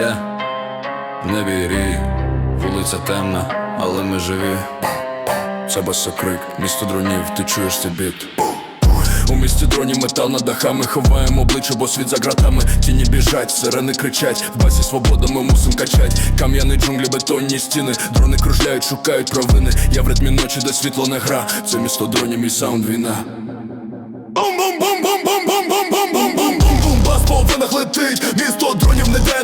Я в небі вулиця темна, але ми живі. Це басокрик, місто дронів, ти чуєш цей біт. У місті дронів метал над дахами Ховаємо обличчя, бо світ за ґратами. Тіні біжать, сирени кричать В базі свобода ми мусим качать. Кам'яні джунглі, бетонні стіни Дрони кружляють, шукають провини. Я в ритмі ночі, де світло не гра. Це місто дронів, мій саунд війна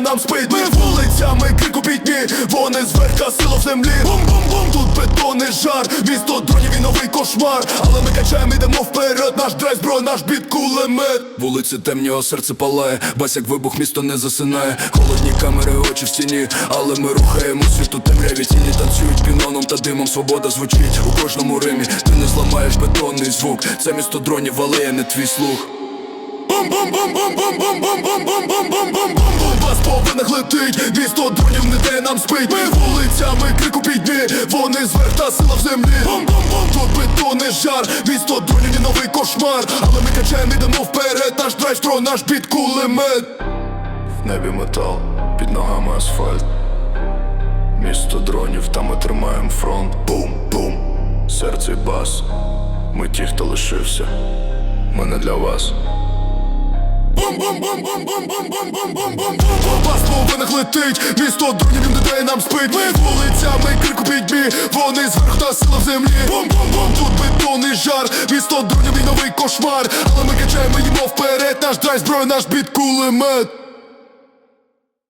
нам спить. Ми вулицями крику пітьмі, вони зверха сила в землі. Бум-бум-бум, тут бетонний жар, місто дронів і новий кошмар. Але ми качаємо, йдемо вперед, наш драйв зброй, наш біт кулемет. Вулиці темні, а серце палає, бас як вибух, місто не засинає. Холодні камери, очі в стіні, але ми рухаємо світ у темряві. Тіні Танцюють піноном та димом, свобода звучить у кожному римі. Ти не зламаєш бетонний звук, це місто дронів, але я не твій слух Бомба з летить, 200 дронів не дає нам спить. Ми вулицями крику підні, вони зверх сила в землі. Бом-бом-бом, тут бетонний жар, 200 дронів і новий кошмар. Але ми качаємо, йдемо вперед, наш драйв, тро, наш під кулемет. В небі метал, під ногами асфальт. Місто дронів, та ми тримаємо фронт. Бум-бум, серце бас, ми ті, хто лишився, ми не для вас. Бас по венах летить, місто дронів дає нам спить. Ми вулицями крику підбі, вони зверху та сила в землі. Бум-бум-бум, тут бетонний жар, місто дронів і новий кошмар. Але ми качаємо, їмо вперед, наш драйв зброя, наш біт кулемет